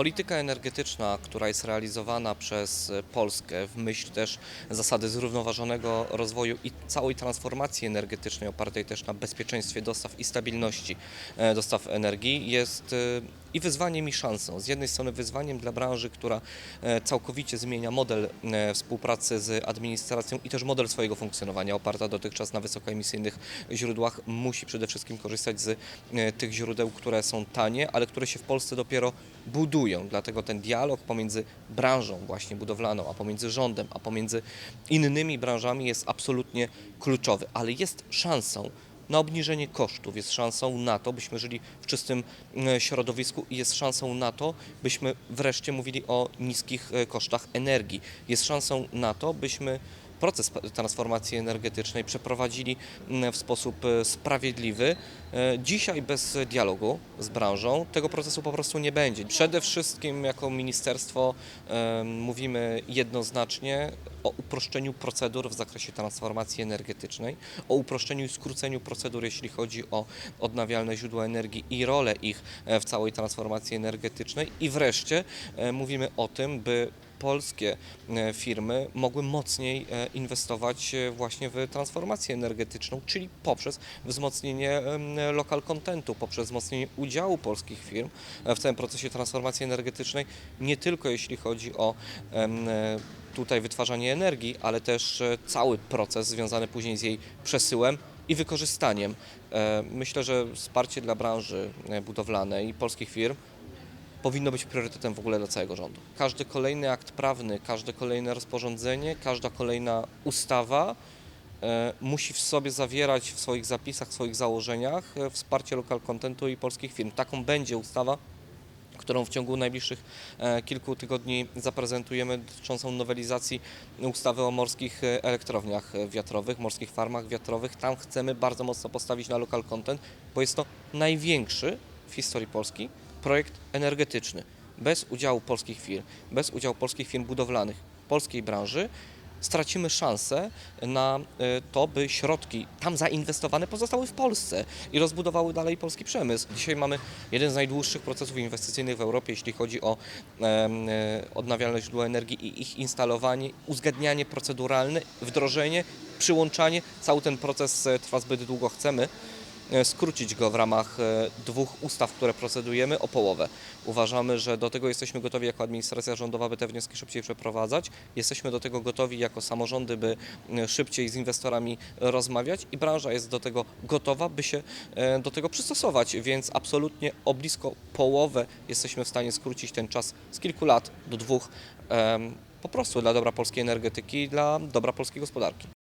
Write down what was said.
Polityka energetyczna, która jest realizowana przez Polskę w myśl też zasady zrównoważonego rozwoju i całej transformacji energetycznej opartej też na bezpieczeństwie dostaw i stabilności e, dostaw energii jest e, i wyzwaniem i szansą. Z jednej strony wyzwaniem dla branży, która e, całkowicie zmienia model e, współpracy z administracją i też model swojego funkcjonowania oparta dotychczas na wysokoemisyjnych źródłach musi przede wszystkim korzystać z e, tych źródeł, które są tanie, ale które się w Polsce dopiero budują. Dlatego ten dialog pomiędzy branżą właśnie budowlaną, a pomiędzy rządem, a pomiędzy innymi branżami jest absolutnie kluczowy, ale jest szansą na obniżenie kosztów, jest szansą na to, byśmy żyli w czystym e, środowisku i jest szansą na to, byśmy wreszcie mówili o niskich e, kosztach energii. Jest szansą na to, byśmy proces transformacji energetycznej przeprowadzili mm, w sposób e, sprawiedliwy. Dzisiaj bez dialogu z branżą tego procesu po prostu nie będzie. Przede wszystkim jako ministerstwo mówimy jednoznacznie o uproszczeniu procedur w zakresie transformacji energetycznej, o uproszczeniu i skróceniu procedur, jeśli chodzi o odnawialne źródła energii i rolę ich e, w całej transformacji energetycznej. I wreszcie e, mówimy o tym, by polskie e, firmy mogły mocniej e, inwestować e, właśnie w transformację energetyczną, czyli poprzez wzmocnienie em, local contentu, poprzez wzmocnienie udziału polskich firm w całym procesie transformacji energetycznej, nie tylko jeśli chodzi o tutaj wytwarzanie energii, ale też cały proces związany później z jej przesyłem i wykorzystaniem. Myślę, że wsparcie dla branży budowlanej i polskich firm powinno być priorytetem w ogóle dla całego rządu. Każdy kolejny akt prawny, każde kolejne rozporządzenie, każda kolejna ustawa e, musi w sobie zawierać w swoich zapisach, w swoich założeniach e, wsparcie local contentu i polskich firm. Taką będzie ustawa, którą w ciągu najbliższych e, kilku tygodni zaprezentujemy dotyczącą nowelizacji ustawy o morskich elektrowniach wiatrowych, morskich farmach wiatrowych. Tam chcemy bardzo mocno postawić na local content, bo jest to największy w historii Polski projekt energetyczny. Bez udziału polskich firm, bez udziału polskich firm budowlanych, polskiej branży, stracimy szansę na e, to, by środki tam zainwestowane pozostały w Polsce i rozbudowały dalej polski przemysł. Dzisiaj mamy jeden z najdłuższych procesów inwestycyjnych w Europie, jeśli chodzi o e, odnawialne źródła energii i ich instalowanie, uzgadnianie proceduralne, wdrożenie, przyłączanie. Cały ten proces e, trwa zbyt długo. Chcemy skrócić go w ramach e, dwóch ustaw, które procedujemy, o połowę. Uważamy, że do tego jesteśmy gotowi jako administracja rządowa, by te wnioski szybciej przeprowadzać. Jesteśmy do tego gotowi jako samorządy, by e, szybciej z inwestorami rozmawiać i branża jest do tego gotowa, by się e, do tego przystosować, więc absolutnie o blisko połowę jesteśmy w stanie skrócić ten czas z kilku lat do dwóch, po prostu dla dobra polskiej energetyki i dla dobra polskiej gospodarki.